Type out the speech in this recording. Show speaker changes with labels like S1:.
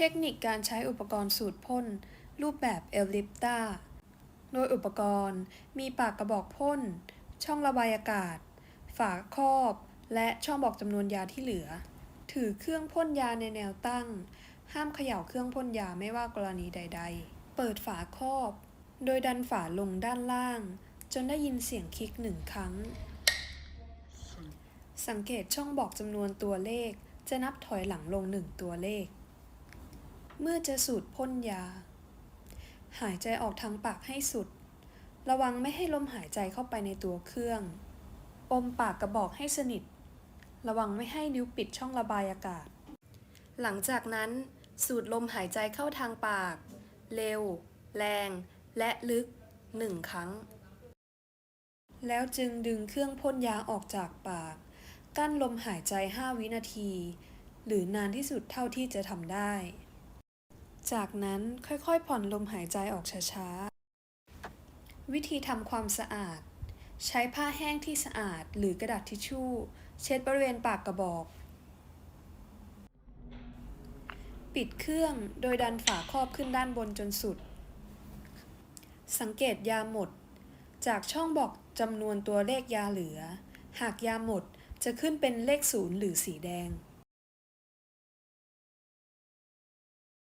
S1: เทคนิคการใช้อุปกรณ์สูตรพ่น รูปแบบเอลลิปตาโดยอุปกรณ์มีปากกระบอกพ่น ช่องระบายอากาศ ฝาครอบ และช่องบอกจำนวนยาที่เหลือ ถือเครื่องพ่นยาในแนวตั้ง ห้ามเขย่าเครื่องพ่นยาไม่ว่ากรณีใด ๆ เปิดฝาครอบ โดยดันฝาลงด้านล่าง จนได้ยินเสียงคลิกหนึ่งครั้ง สังเกตช่องบอกจำนวนตัวเลข จะนับถอยหลังลงหนึ่งตัวเลข เมื่อจะสูดพ่นยา หายใจออกทางปากให้สุด ระวังไม่ให้ลมหายใจเข้าไปในตัวเครื่อง อมปากกระบอกให้สนิท ระวังไม่ให้นิ้วปิดช่องระบายอากาศ หลังจากนั้น สูดลมหายใจเข้าทางปาก เร็ว แรง และลึกหนึ่งครั้ง แล้วจึงดึงเครื่องพ่นยาออกจากปาก กั้นลมหายใจ 5 วินาที หรือนานที่สุดเท่าที่จะทำได้ จากนั้นค่อยๆผ่อนลมหายใจออกช้าๆ วิธีทำความสะอาด ใช้ผ้าแห้งที่สะอาดหรือกระดาษทิชชู่ เช็ดบริเวณปากกระบอก ปิดเครื่องโดยดันฝาครอบขึ้นด้านบนจนสุด สังเกตยาหมด จากช่องบอกจำนวนตัวเลขยาเหลือ หากยาหมดจะขึ้นเป็นเลขศูนย์หรือสีแดง